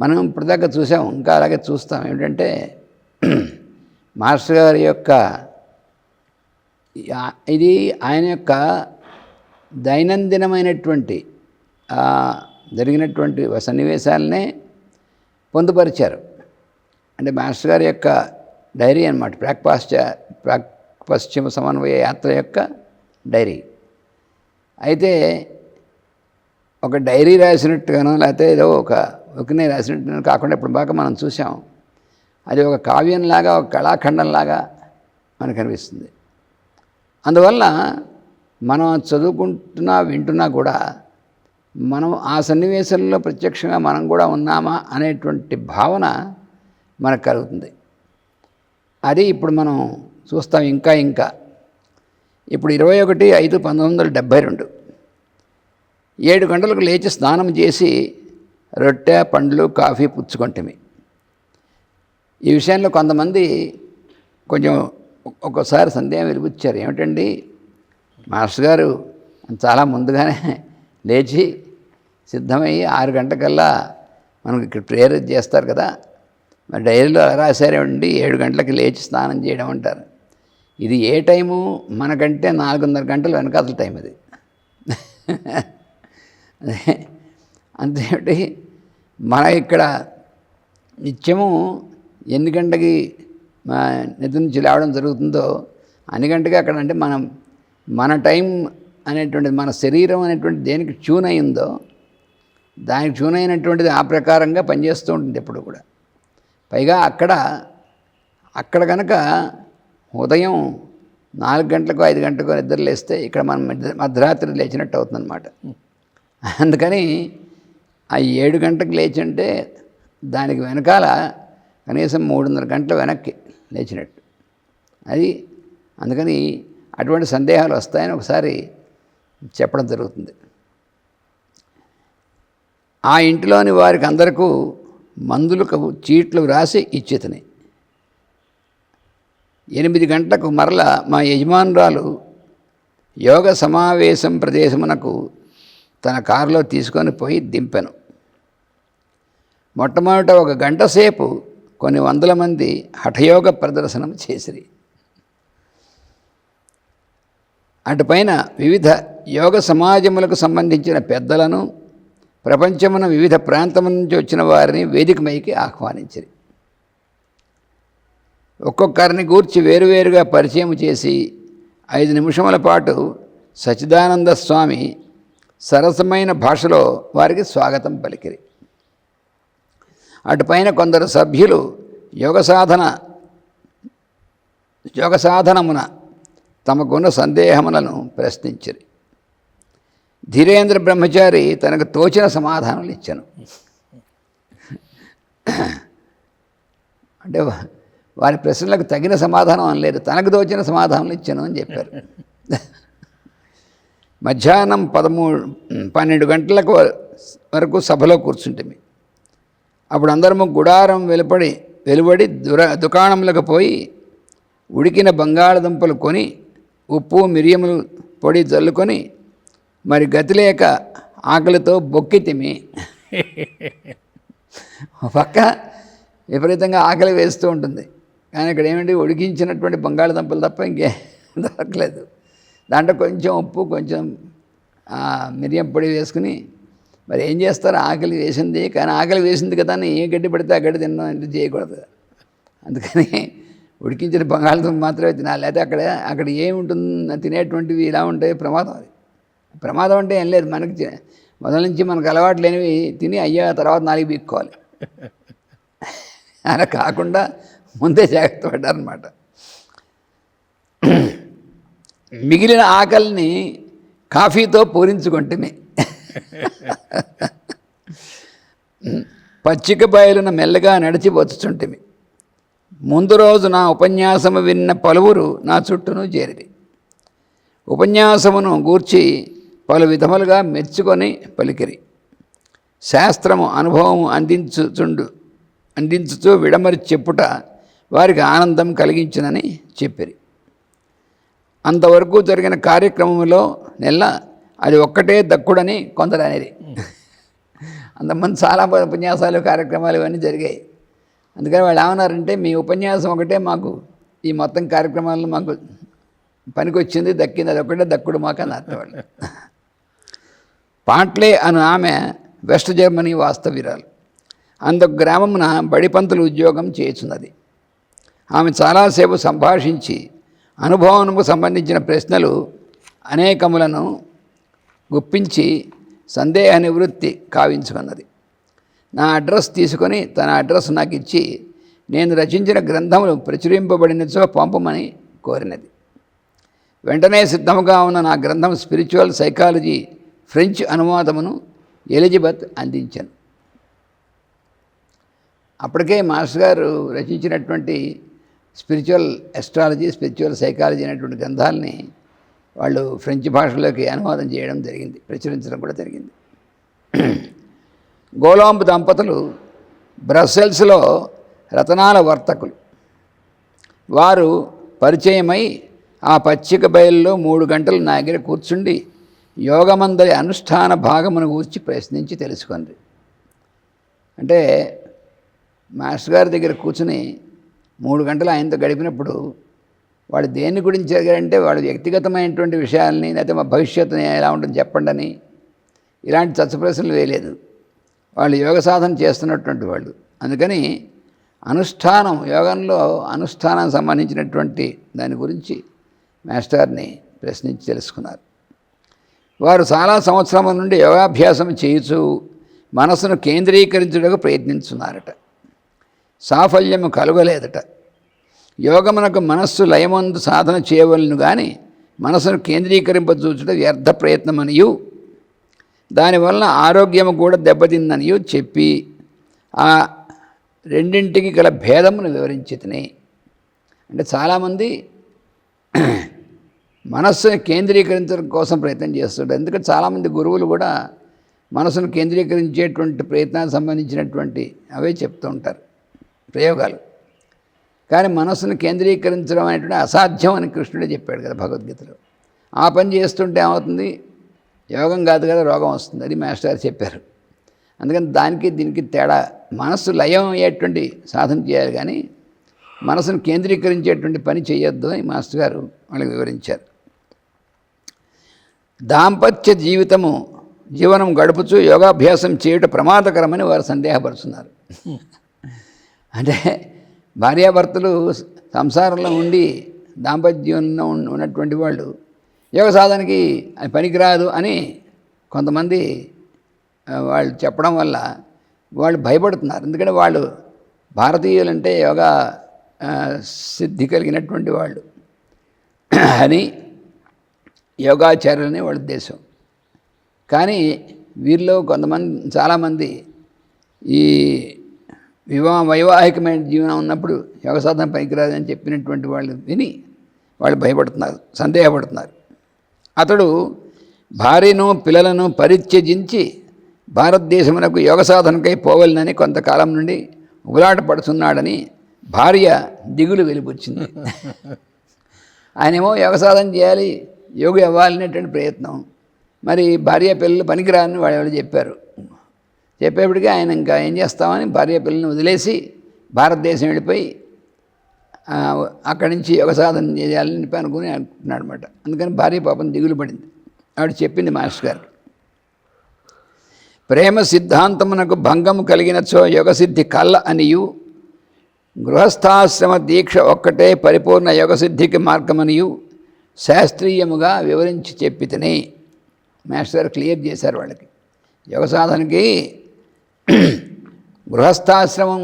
మనం ఇప్పటిదాకా చూసాం ఇంకా అలాగే చూస్తాం. ఏమిటంటే మాస్టర్ గారి యొక్క ఇది ఆయన యొక్క దైనందినమైనటువంటి జరిగినటువంటి సన్నివేశాలనే పొందుపరిచారు. అంటే మాస్టర్ గారి యొక్క డైరీ అనమాట ప్రాక్పాశ్చ ప్రాక్ పశ్చిమ సమన్వయ యాత్ర యొక్క డైరీ. అయితే ఒక డైరీ రాసినట్టుగానో లేకపోతే ఏదో ఒక ఒకనే రాసినట్టుగానో కాకుండా ఇప్పుడు బాగా మనం చూసాం అది ఒక కావ్యంలాగా ఒక కళాఖండంలాగా మనకు అనిపిస్తుంది అందువల్ల మనం చదువుకుంటున్నా వింటున్నా కూడా మనం ఆ సన్నివేశంలో ప్రత్యక్షంగా మనం కూడా ఉన్నామా అనేటువంటి భావన మనకు కలుగుతుంది. అది ఇప్పుడు మనం చూస్తాం ఇంకా ఇంకా. ఇప్పుడు ఇరవై ఒకటి ఐదు పంతొమ్మిది వందల డెబ్భై రెండు. ఏడు గంటలకు లేచి స్నానం చేసి రొట్టె పండ్లు కాఫీ పుచ్చుకుంటమి. ఈ విషయంలో కొంతమంది కొంచెం ఒక్కోసారి సందేహం వెలిపించారు ఏమిటండి? మాస్టర్ గారు చాలా ముందుగానే లేచి సిద్ధమయ్యి ఆరు గంటకల్లా మనకి ఇక్కడ ప్రేయర్ చేస్తారు కదా. మరి డైరీలో రాశారేమండి? ఏడు గంటలకు లేచి స్నానం చేయడం అంటారు. ఇది ఏ టైము? మనకంటే నాలుగున్నర గంటలు వెనకాతల టైం అది అంతేమిటి? మన ఇక్కడ నిత్యము ఎన్ని గంటకి నిద్ర నుంచి లేవడం జరుగుతుందో అన్ని గంటకి అక్కడ అంటే మనం మన టైం అనేటువంటిది మన శరీరం అనేటువంటి దేనికి ట్యూన్ అయిందో దానికి ట్యూన్ అయినటువంటిది ఆ ప్రకారంగా పనిచేస్తూ ఉంటుంది ఎప్పుడు కూడా. పైగా అక్కడ అక్కడ కనుక ఉదయం నాలుగు గంటలకు ఐదు గంటలకు నిద్ర లేస్తే ఇక్కడ మనం మధ్య- మధ్యరాత్రి లేచినట్టు అవుతుందన్నమాట. అందుకని ఆ ఏడు గంటలకు లేచంటే దానికి వెనకాల కనీసం మూడున్నర గంటలు వెనక్కి లేచినట్టు. అది అందుకని అటువంటి సందేహాలు వస్తాయని ఒకసారి చెప్పడం జరుగుతుంది. ఆ ఇంటిలోని వారికి అందరకు మందులకు చీట్లు రాసి ఇచ్చేతని. ఎనిమిది గంటలకు మరల మా యజమానురాలు యోగ సమావేశం ప్రదేశమునకు తన కారులో తీసుకొని పోయి దింపెను. మొట్టమొదట ఒక గంట సేపు కొన్ని వందల మంది హఠయోగ ప్రదర్శనం చేసిరి. అటుపైన వివిధ యోగ సమాజములకు సంబంధించిన పెద్దలను ప్రపంచమున వివిధ ప్రాంతముల నుంచి వచ్చిన వారిని వేదికమైకి ఆహ్వానించిరి. ఒక్కొక్కరిని గూర్చి వేరువేరుగా పరిచయం చేసి ఐదు నిమిషముల పాటు సచిదానంద స్వామి సరసమైన భాషలో వారికి స్వాగతం పలికిరి. అటుపైన కొందరు సభ్యులు యోగ సాధన యోగ సాధనమున తమకున్న సందేహములను ప్రశ్నించిరి. ధీరేంద్ర బ్రహ్మచారి తనకు తోచిన సమాధానాలు ఇచ్చాను. అంటే వారి ప్రశ్నలకు తగిన సమాధానం అనలేదు. తనకు తోచిన సమాధానాలు ఇచ్చాను అని చెప్పారు. మధ్యాహ్నం పదమూడు పన్నెండు గంటలకు వరకు సభలో కూర్చుంటుంది అప్పుడు అందరము గుడారం వెలుపడి వెలువడి దుర దుకాణంలోకి పోయి ఉడికిన బంగాళదుంపలు కొని ఉప్పు మిరియములు పొడి జల్లుకొని మరి గతి లేక ఆకలితో బొక్కి తిమి పక్క విపరీతంగా ఆకలి వేస్తూ ఉంటుంది. కానీ ఇక్కడ ఏమిటి ఉడికించినటువంటి బంగాళదుంపలు తప్ప ఇంకే దొరకలేదు. దాంట్లో కొంచెం ఉప్పు కొంచెం మిరియం పొడి వేసుకుని మరి ఏం చేస్తారు? ఆకలి వేసింది కానీ ఆకలి వేసింది కదా అని ఏ గడ్డి పడితే ఆ గడ్డి తినడం అంటే చేయకూడదు. అందుకని ఉడికించిన బంగాళదుంప మాత్రమే తినాలి. అయితే అక్కడ అక్కడ ఏముంటుంది తినేటువంటివి ఇలా ఉంటాయి ప్రమాదం అది. ప్రమాదం అంటే ఏం లేదు. మనకి మొదల నుంచి మనకు అలవాటు లేనివి తిని అయ్యా తర్వాత నాలుగు బీక్కోవాలి. అలా కాకుండా ముందే జాగ్రత్త పడ్డారనమాట మిగిలిన ఆకలిని కాఫీతో పూరించుకుంటుమే పచ్చిక బయలున మెల్లగా నడిచి వచ్చుచుంటిమి ముందు రోజు నా ఉపన్యాసము విన్న పలువురు నా చుట్టూను చేరిరి. ఉపన్యాసమును గూర్చి పలు విధములుగా మెచ్చుకొని పలికిరి. శాస్త్రము అనుభవము అందించుచుండు అందించుతూ విడమరి చెప్పుట వారికి ఆనందం కలిగించునని చెప్పిరి. అంతవరకు జరిగిన కార్యక్రమంలో నెల అది ఒక్కటే దక్కుడని కొందరు అనేది. అంతమంది చాలా ఉపన్యాసాలు కార్యక్రమాలు ఇవన్నీ జరిగాయి. అందుకని వాళ్ళు ఏమన్నారంటే మీ ఉపన్యాసం ఒకటే మాకు ఈ మొత్తం కార్యక్రమాలను మాకు పనికొచ్చింది దక్కింది అది ఒకటే దక్కుడు మాకు అని అర్థవాళ్ళు పాట్లే అను ఆమె వెస్ట్ జర్మనీ వాస్తవ్యురాలు అందుకు గ్రామమున బడిపంతులు ఉద్యోగం చేస్తున్నది ఆమె చాలాసేపు సంభాషించి అనుభవంకు సంబంధించిన ప్రశ్నలు అనేకములను గుప్పించి సందేహ నివృత్తి కావించుకున్నది. నా అడ్రస్ తీసుకొని తన అడ్రస్ నాకు ఇచ్చి నేను రచించిన గ్రంథములు ప్రచురింపబడినచో పంపమని కోరినది. వెంటనే సిద్ధముగా ఉన్న నా గ్రంథం స్పిరిచువల్ సైకాలజీ ఫ్రెంచ్ అనువాదమును ఎలిజబెత్ అందించాను. అప్పటికే మాస్టర్ గారు రచించినటువంటి స్పిరిచువల్ ఎస్ట్రాలజీ స్పిరిచువల్ సైకాలజీ అనేటువంటి గ్రంథాలని వాళ్ళు ఫ్రెంచ్ భాషలోకి అనువాదం చేయడం జరిగింది ప్రచురించడం కూడా జరిగింది. గోలాంబు దంపతులు బ్రస్సెల్స్లో రతనాల వర్తకులు. వారు పరిచయమై ఆ పచ్చిక బయల్లో మూడు గంటలు నా దగ్గర కూర్చుండి యోగమందరి అనుష్ఠాన భాగమును గూర్చి ప్రశ్నించి తెలుసుకుంది అంటే మాస్టర్ గారి దగ్గర కూర్చుని మూడు గంటలు ఆయనతో గడిపినప్పుడు వాడు దేని గురించి అడిగారంటే వాడు వ్యక్తిగతమైనటువంటి విషయాల్ని లేకపోతే మా భవిష్యత్తుని ఎలా ఉంటుంది చెప్పండి అని ఇలాంటి చచ్చ ప్రశ్నలు వేయలేదు. వాళ్ళు యోగ సాధన చేస్తున్నటువంటి వాళ్ళు. అందుకని అనుష్ఠానం యోగంలో అనుష్ఠానం సంబంధించినటువంటి దాని గురించి మాస్టర్ని ప్రశ్నించి తెలుసుకున్నారు. వారు చాలా సంవత్సరముల నుండి యోగాభ్యాసం చేయుచు మనసును కేంద్రీకరించుటకు ప్రయత్నించున్నారట. సాఫల్యము కలుగలేదట. యోగమునకు మనస్సు లయమందు సాధన చేయవలను కానీ మనసును కేంద్రీకరింపచూచుట వ్యర్థ ప్రయత్నమనియు. దానివల్ల ఆరోగ్యము కూడా దెబ్బతిందనియు చెప్పి ఆ రెండింటికి గల భేదమును వివరించితనే. అంటే చాలామంది మనస్సును కేంద్రీకరించడం కోసం ప్రయత్నం చేస్తుంటారు. ఎందుకంటే చాలామంది గురువులు కూడా మనసును కేంద్రీకరించేటువంటి ప్రయత్నానికి సంబంధించినటువంటి అవే చెప్తూ ఉంటారు. ప్రయోగాలు. కానీ మనస్సును కేంద్రీకరించడం అనేటువంటి అసాధ్యం అని కృష్ణుడే చెప్పాడు కదా భగవద్గీతలో. ఆ పని చేస్తుంటే ఏమవుతుంది? యోగం కాదు కదా రోగం వస్తుంది అది మాస్టర్ చెప్పారు. అందుకని దానికి దీనికి తేడా మనస్సు లయం అయ్యేటువంటి సాధన చేయాలి కానీ మనసును కేంద్రీకరించేటువంటి పని చేయొద్దు అని మాస్టర్ గారు వాళ్ళకి వివరించారు. దాంపత్య జీవితము జీవనం గడుపుచు యోగాభ్యాసం చేయుట ప్రమాదకరమని వారు సందేహపరుచున్నారు అంటే భార్యాభర్తలు సంసారంలో ఉండి దాంపత్యంలో ఉన్నటువంటి వాళ్ళు యోగ సాధనకి అది పనికిరాదు అని కొంతమంది వాళ్ళు చెప్పడం వల్ల వాళ్ళు భయపడుతున్నారు. ఎందుకంటే వాళ్ళు భారతీయులంటే యోగా సిద్ధి కలిగినటువంటి వాళ్ళు. అని యోగాచార్యులనే వాళ్ళ ఉద్దేశం. కానీ వీరిలో కొంతమంది చాలామంది ఈ వివాహ వైవాహికమైన జీవనం ఉన్నప్పుడు యోగ సాధన పనికిరాదని చెప్పినటువంటి వాళ్ళు విని వాళ్ళు భయపడుతున్నారు సందేహపడుతున్నారు. అతడు భార్యను పిల్లలను పరిత్యజించి భారతదేశమునకు యోగ సాధనకై పోవలనని కొంతకాలం నుండి ఉగులాట పడుతున్నాడని భార్య దిగులు వెలిపుచ్చింది. ఆయనేమో యోగ సాధన చేయాలి యోగి అవ్వాలనేటువంటి ప్రయత్నం. మరి భార్య పిల్లలు పనికిరాని వాళ్ళు ఎవరు చెప్పారు. చెప్పేప్పటికీ ఆయన ఇంకా ఏం చేస్తామని భార్య పిల్లల్ని వదిలేసి భారతదేశం వెళ్ళిపోయి అక్కడి నుంచి యోగ సాధన చేయాలని చెప్పి అనుకుని అనుకుంటున్నాడు అనమాట అందుకని భార్య పాపం దిగులు పడింది. ఆవిడ చెప్పింది మాస్టర్ గారు. ప్రేమ సిద్ధాంతమునకు భంగము కలిగినచో యోగసిద్ధి కళ్ళ అనియు గృహస్థాశ్రమ దీక్ష ఒక్కటే పరిపూర్ణ యోగసిద్ధికి మార్గమనియు శాస్త్రీయముగా వివరించి చెప్పితేనే. మాస్టర్ క్లియర్ చేశారు వాళ్ళకి. యోగ సాధనకి గృహస్థాశ్రమం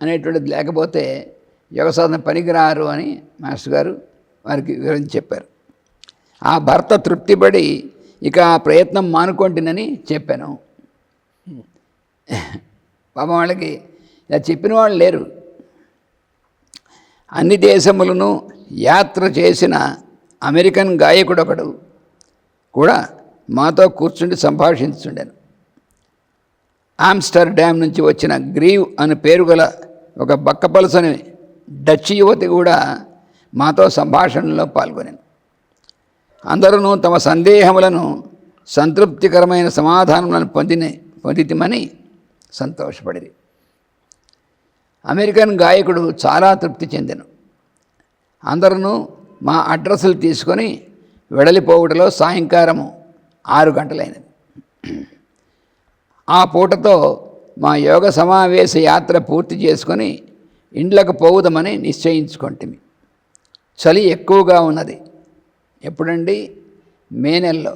అనేటువంటిది లేకపోతే యోగ సాధన పనికిరారు అని మాస్టర్ గారు వారికి వివరించి చెప్పారు. ఆ భర్త తృప్తిపడి ఇక ఆ ప్రయత్నం మానుకొంటినని చెప్పాను. పాపం వాళ్ళకి ఇలా చెప్పిన వాళ్ళు లేరు. అన్ని దేశములను యాత్ర చేసిన అమెరికన్ గాయకుడు ఒకడు కూడా మాతో కూర్చుండి సంభాషించుండాను. ఆమ్స్టర్ డ్యామ్ నుంచి వచ్చిన గ్రీవ్ అని పేరు గల ఒక బక్కపలసని డచ్ యువతి కూడా మాతో సంభాషణలో పాల్గొనింది. అందరూ తమ సందేహములను సంతృప్తికరమైన సమాధానములను పొందిన పొందితమని సంతోషపడింది అమెరికన్ గాయకుడు చాలా తృప్తి చెందెను. అందరూ మా అడ్రస్లు తీసుకొని వెడలిపోవుటలో సాయంకాలము ఆరు గంటలైనది. ఆ పూటతో మా యోగ సమావేశ యాత్ర పూర్తి చేసుకొని ఇండ్లకు పోవుదామని నిశ్చయించుకుంటుంది చలి ఎక్కువగా ఉన్నది. ఎప్పుడండి? మే నెలలో.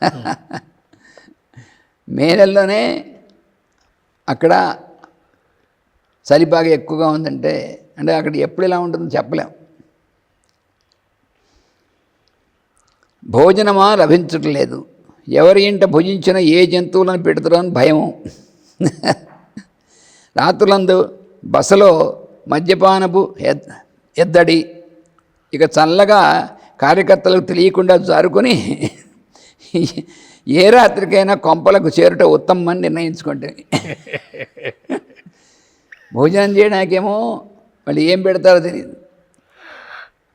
మే నెలలోనే అక్కడ చలి బాగా ఎక్కువగా ఉందంటే అంటే అక్కడ ఎప్పుడు ఎలా ఉంటుందో చెప్పలేం. భోజనమా లభించటం లేదు ఎవరి ఇంట భుజించిన ఏ జంతువులను పెడతారని అని భయము రాత్రులందు బసలో మద్యపానపు ఎద్దడి ఇక చల్లగా కార్యకర్తలకు తెలియకుండా జారుకొని ఏ రాత్రికైనా కొంపలకు చేరుట ఉత్తమని నిర్ణయించుకుంటే. భోజనం చేయడానికేమో మళ్ళీ ఏం పెడతారో తెలియదు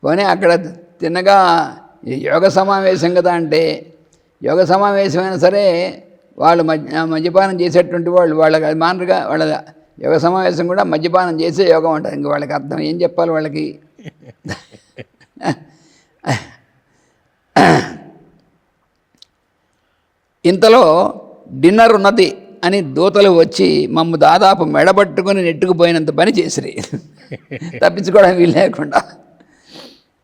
పోనీ అక్కడ తిన్నగా యోగ సమావేశం కదా అంటే యోగ సమావేశమైనా సరే వాళ్ళు మద్య మద్యపానం చేసేటువంటి వాళ్ళు వాళ్ళకి అది మానరుగా వాళ్ళ యోగ సమావేశం కూడా మద్యపానం చేసే యోగం ఉంటుంది. ఇంక వాళ్ళకి అర్థం ఏం చెప్పాలి వాళ్ళకి? ఇంతలో డిన్నర్ ఉన్నది అని దూతలు వచ్చి మమ్మ దాదాపు మెడబట్టుకుని నెట్టుకుపోయినంత పని చేసిరి. తప్పించుకోవడం వీలు లేకుండా.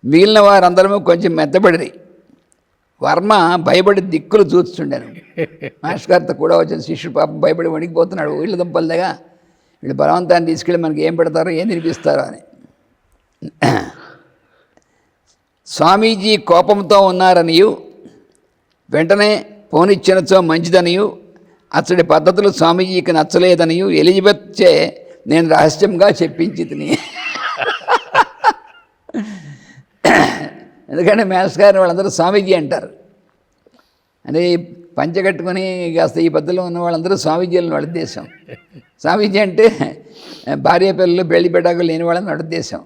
మిగిలిన వారందరము కొంచెం మెత్తబడిరి. వర్మ భయపడి దిక్కులు చూస్తుండాను. మాస్టర్ గారితో కూడా వచ్చిన శిష్యుడు పాపం భయపడి వణికిపోతున్నాడు. వీళ్ళ దుంపలదగా వీళ్ళు బలవంతాన్ని తీసుకెళ్ళి మనకి ఏం పెడతారో ఏం తినిపిస్తారో అని. స్వామీజీ కోపంతో ఉన్నారనియు వెంటనే పోనిచ్చినచో మంచిదనియు అతడి పద్ధతులు స్వామీజీకి నచ్చలేదనియు ఎలిజబెత్ చే నేను రహస్యంగా చెప్పించి తిని ఎందుకంటే మేస్ గారు వాళ్ళందరూ స్వామీజీ అంటారు. అంటే పంచగట్టుకుని కాస్త ఈ పద్ధతిలో ఉన్న వాళ్ళందరూ స్వామీజీలను వాళ్ళ ఉద్దేశం స్వామీజీ అంటే భార్య పిల్లలు పెళ్ళి పెట్టాకు లేని వాళ్ళని వాళ్ళ దేశం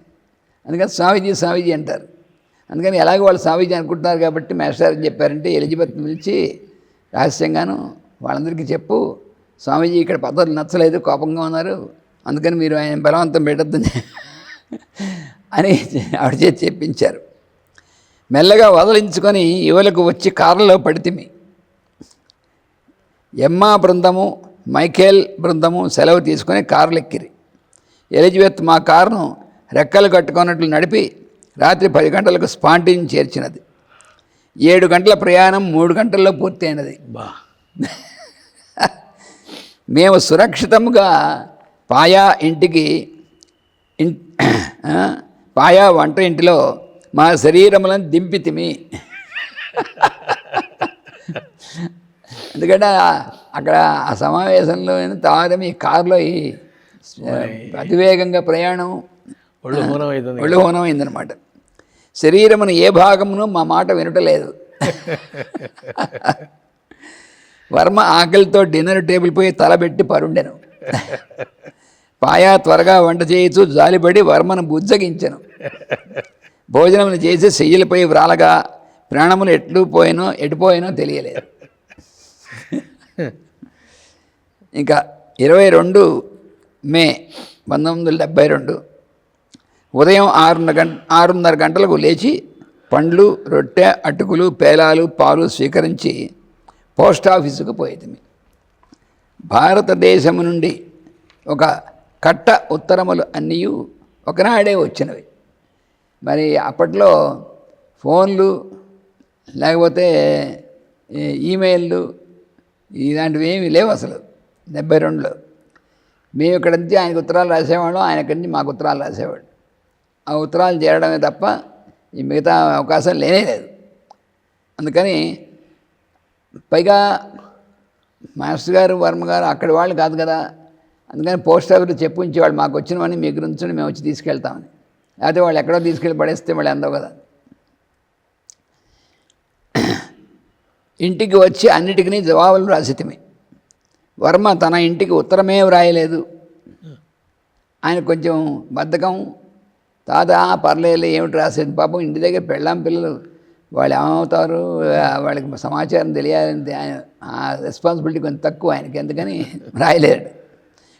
అందుకని స్వామీజీ స్వామీజీ అంటారు. అందుకని ఎలాగో వాళ్ళు స్వామీజీ అనుకుంటున్నారు కాబట్టి మేస్టర్ అని చెప్పారంటే ఎలిజబెత్ పిలిచి రహస్యంగాను వాళ్ళందరికీ చెప్పు స్వామీజీ ఇక్కడ పద్ధతులు నచ్చలేదు కోపంగా ఉన్నారు అందుకని మీరు ఆయన బలవంతం పెట్టద్దని అని ఆవిడ చేసి చెప్పించారు. మెల్లగా వదిలించుకొని యువలకు వచ్చి కారులో పడితిమి. ఎమ్మా బృందము మైఖేల్ బృందము సెలవు తీసుకొని కారులు ఎక్కిరి ఎలిజబెత్ మా కారును రెక్కలు కట్టుకున్నట్లు నడిపి రాత్రి పది గంటలకు స్పాంటిని చేర్చినది. ఏడు గంటల ప్రయాణం మూడు గంటల్లో పూర్తయినది. బా. మేము సురక్షితంగా పాయా ఇంటికి ఇన్ పాయా వంట ఇంటిలో మా శరీరములను దింపితిమి ఎందుకంటే అక్కడ ఆ సమావేశంలో తర్వాత మీ కారులో ఈ అతివేగంగా ప్రయాణం ఒళ్ళు హూనం ఒళ్ళు హోనం అయిందనమాట శరీరమును ఏ భాగమును మా మాట వినటలేదు. వర్మ ఆకలితో డిన్నర్ టేబుల్ పోయి తలబెట్టి పరుండెను. పాయా త్వరగా వంట చేయొచ్చు జాలిపడి వర్మను బుజ్జగించెను. భోజనములు చేసి చెయ్యలపై వ్రాలగా ప్రాణములు ఎట్లు పోయినో ఎటుపోయినో తెలియలేదు. ఇంకా ఇరవై రెండు మే పంతొమ్మిది వందల డెబ్భై రెండు ఉదయం ఆరున్నర గంట ఆరున్నర గంటలకు లేచి పండ్లు రొట్టె అటుకులు పేలాలు పాలు స్వీకరించి పోస్ట్ ఆఫీసుకు పోయేది భారతదేశము నుండి ఒక కట్ట ఉత్తరములు అన్నీ ఒకనాడే వచ్చినవి. మరి అప్పట్లో ఫోన్లు లేకపోతే ఈమెయిల్లు ఇలాంటివి ఏమీ లేవు అసలు. డెబ్బై రెండులో. మేము ఇక్కడ నుంచి ఆయనకు ఉత్తరాలు రాసేవాళ్ళం ఆయన ఇక్కడి నుంచి మాకు ఉత్తరాలు రాసేవాడు ఆ ఉత్తరాలు చేరడమే తప్ప ఈ మిగతా అవకాశం లేనే లేదు. అందుకని పైగా మాస్టర్ గారు వర్మ గారు అక్కడి వాళ్ళు కాదు కదా. అందుకని పోస్ట్ ఆఫీస్ చెప్పు వాళ్ళు మాకు వచ్చినవని మీ గురించి మేము వచ్చి తీసుకెళ్తామని. లేకపోతే వాళ్ళు ఎక్కడో తీసుకెళ్ళి పడేస్తే వాళ్ళు అందవు కదా. ఇంటికి వచ్చి అన్నిటికీ జవాబులు రాసితమే. వర్మ తన ఇంటికి ఉత్తరమే వ్రాయలేదు. ఆయన కొంచెం బద్ధకం. తాత పర్లేదు ఏమిటి రాసేది? పాపం ఇంటి దగ్గర పెళ్ళాం పిల్లలు. వాళ్ళు ఏమవుతారు? వాళ్ళకి సమాచారం తెలియాలని ఆయన ఆ రెస్పాన్సిబిలిటీ కొంచెం తక్కువ ఆయనకి. ఎందుకని రాయలేడు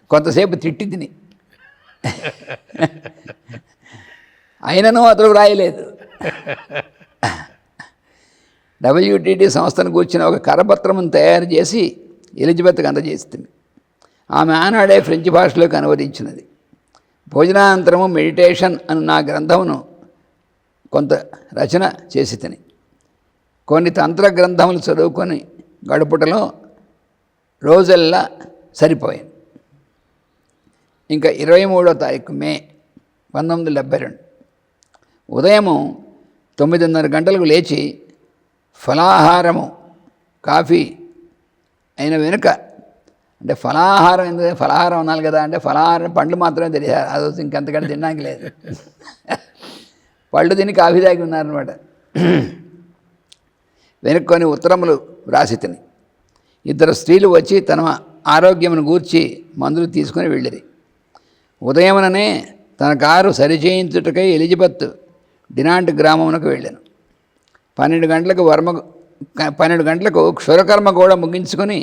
కొంతసేపు తిట్టి తిని అయినను అతడు రాయలేదు డబ్ల్యూటీటీ సంస్థను కూర్చిన ఒక కరపత్రమును తయారు చేసి ఎలిజబెత్కి అందజేస్తుంది ఆమె ఆనాడే ఫ్రెంచ్ భాషలోకి అనువదించినది. భోజనానంతరము మెడిటేషన్ అను నా గ్రంథమును కొంత రచన చేసి తిని కొన్ని తంత్ర గ్రంథములు చదువుకొని గడుపుటలో రోజల్లా సరిపోయాను. ఇంకా ఇరవై మూడో తారీఖు మే పంతొమ్మిది వందల డెబ్బై రెండు. ఉదయము తొమ్మిదిన్నర గంటలకు లేచి ఫలాహారము కాఫీ అయిన వెనుక అంటే ఫలాహారం ఎందుకు ఫలాహారం అనాలి కదా అంటే ఫలాహారం పండ్లు మాత్రమే తెలియదు అది ఇంకెంతకంటే తినడానికి లేదు. పళ్ళు తిని కాఫీ తాగి ఉన్నారనమాట వెనుక్కొని ఉత్తరములు వ్రాసి తిని. ఇద్దరు స్త్రీలు వచ్చి తన ఆరోగ్యమును గూర్చి మందులు తీసుకుని వెళ్ళిరి. ఉదయముననే తన కారు సరిచేయించుటకై ఎలిజబెత్ దినాంటి గ్రామమునకు వెళ్ళాను. పన్నెండు గంటలకు వర్మ పన్నెండు గంటలకు క్షురకర్మ కూడా ముగించుకొని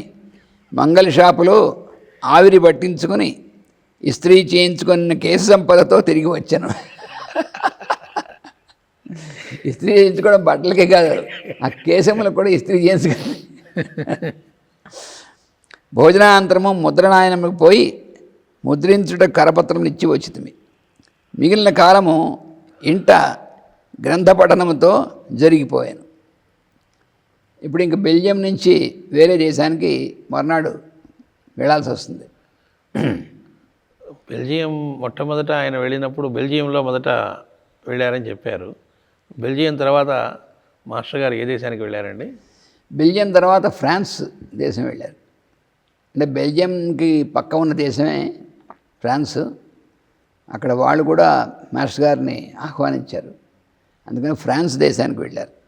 మంగళ షాపులో ఆవిరి పట్టించుకొని ఇస్త్రీ చేయించుకున్న కేసు సంపదతో తిరిగి వచ్చాను. ఇస్త్రీ చేయించుకోవడం బట్టలకే కాదు ఆ కేశములకు కూడా ఇస్త్రీ చేయించుకొని. భోజనాంతరము ముద్రణాయనముకు పోయి ముద్రించుట కరపత్రం ఇచ్చి వచ్చింది మిగిలిన కాలము ఇంట గ్రంథ పఠనముతో జరిగిపోయాను. ఇప్పుడు ఇంక బెల్జియం నుంచి వేరే దేశానికి మర్నాడు వెళ్ళాల్సి వస్తుంది. బెల్జియం మొట్టమొదట ఆయన వెళ్ళినప్పుడు బెల్జియంలో మొదట వెళ్ళారని చెప్పారు. బెల్జియం తర్వాత మాస్టర్ గారు ఏ దేశానికి వెళ్ళారండి? బెల్జియం తర్వాత ఫ్రాన్స్ దేశం వెళ్ళారు. అంటే బెల్జియంకి పక్క ఉన్న దేశమే ఫ్రాన్స్. అక్కడ వాళ్ళు కూడా మాస్టర్ గారిని ఆహ్వానించారు. అందుకని ఫ్రాన్స్ దేశానికి వెళ్ళారు.